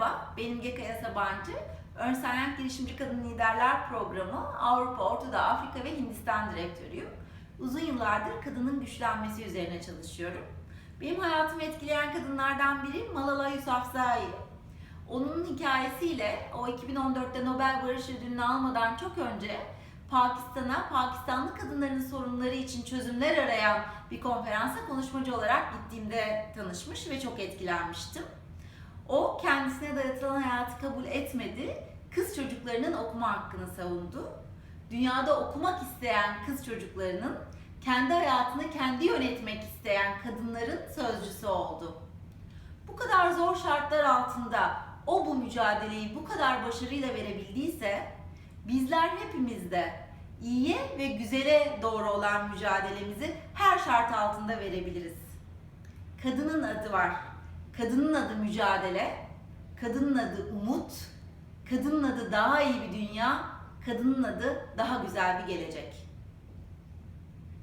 Merhaba, benim Gekaya Sabancı. Ernst Young Girişimci Kadın Liderler Programı Avrupa, Orta Doğu, Afrika ve Hindistan Direktörüyüm. Uzun yıllardır kadının güçlenmesi üzerine çalışıyorum. Benim hayatımı etkileyen kadınlardan biri Malala Yousafzai. Onun hikayesiyle o 2014'te Nobel Barış Ödülünü almadan çok önce Pakistan'a, Pakistanlı kadınların sorunları için çözümler arayan bir konferansa konuşmacı olarak gittiğimde tanışmış ve çok etkilenmiştim. O kendisine dayatılan hayatı kabul etmedi, kız çocuklarının okuma hakkını savundu. Dünyada okumak isteyen kız çocuklarının kendi hayatını kendi yönetmek isteyen kadınların sözcüsü oldu. Bu kadar zor şartlar altında o bu mücadeleyi bu kadar başarıyla verebildiyse bizler hepimiz de iyiye ve güzele doğru olan mücadelemizi her şart altında verebiliriz. Kadının adı var. Kadının adı mücadele, kadının adı umut, kadının adı daha iyi bir dünya, kadının adı daha güzel bir gelecek.